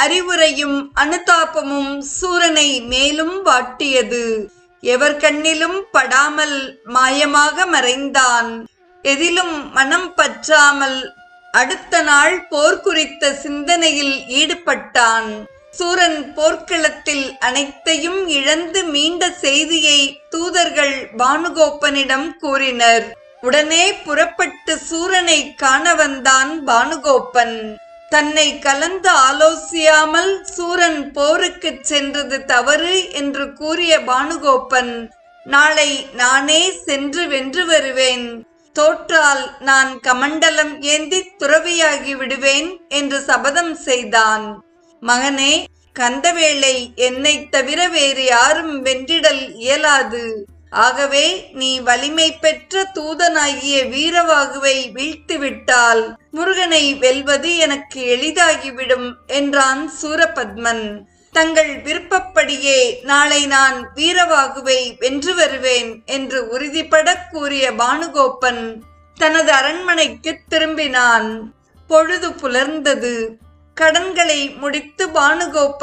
அறிவுரையும் அனுதாபமும் சூரனை மேலும் வாட்டியது. எவர் கண்ணிலும் படாமல் மாயமாக மறைந்தான். எதிலும் மனம் பற்றாமல் அடுத்த நாள் போர் குறித்த சிந்தனையில் ஈடுபட்டான். சூரன் போர்க்களத்தில் அனைத்தையும் இழந்து மீண்ட செய்தியை தூதர்கள் பானுகோப்பனிடம் கூறினர். உடனே புறப்பட்டு சூரனை காண வந்தான் பானுகோப்பன். தன்னை கலந்து ஆலோசியாமல் சூரன் போருக்கு சென்றது தவறு என்று கூறிய பானுகோப்பன் நாளை நானே சென்று வென்று வருவேன். தோற்றால் நான் கமண்டலம் ஏந்தி துறவியாகி விடுவேன் என்று சபதம் செய்தான். மகனே கந்தவேளை என்னைத் தவிர வேறு யாரும் வென்றிடல் இயலாது. ஆகவே நீ வலிமை பெற்ற தூதனாகிய வீரவாகுவை வீழ்த்திவிட்டால் முருகனை வெல்வது எனக்கு எளிதாகிவிடும் என்றான் சூரபத்மன். தங்கள் விருப்பப்படியே நாளை நான் வீரவாகுவை வென்று வருவேன் என்று உறுதிபட கூறிய பானுகோப்பன் தனது அரண்மனைக்கு திரும்பினான். பொழுது புலர்ந்தது. கடன்களை முடித்து பானுகோப்பன்